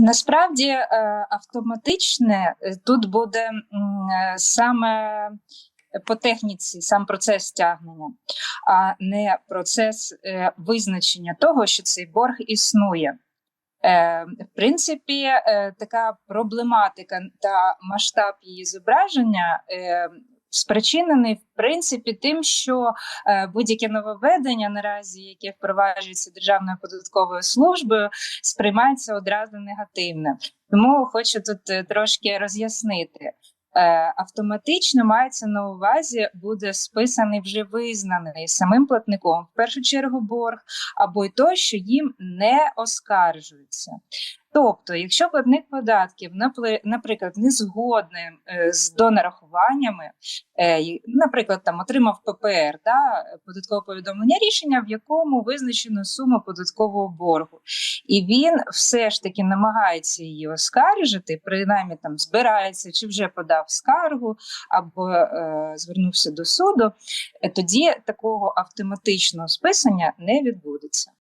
Насправді е, автоматичне е, тут буде е, саме по техніці, сам процес стягнення, а не процес визначення того, що цей борг існує. В принципі, така проблематика та масштаб її зображення спричинений в принципі тим, що е, будь-яке нововведення наразі, яке впроваджується Державною податковою службою, сприймається одразу негативно. Тому хочу тут е, трошки роз'яснити. Е, Автоматично мається на увазі, буде списаний вже визнаний самим платником в першу чергу борг, або й той, що їм не оскаржується. Тобто, якщо платник податків, наприклад, не згодний е, з донарахуваннями, е, наприклад, там отримав ППР, да, податкове повідомлення рішення, в якому визначено суму податкового боргу, і він все ж таки намагається її оскаржити, принаймні там збирається чи вже подав скаргу або е, звернувся до суду, е, тоді такого автоматичного списання не відбудеться.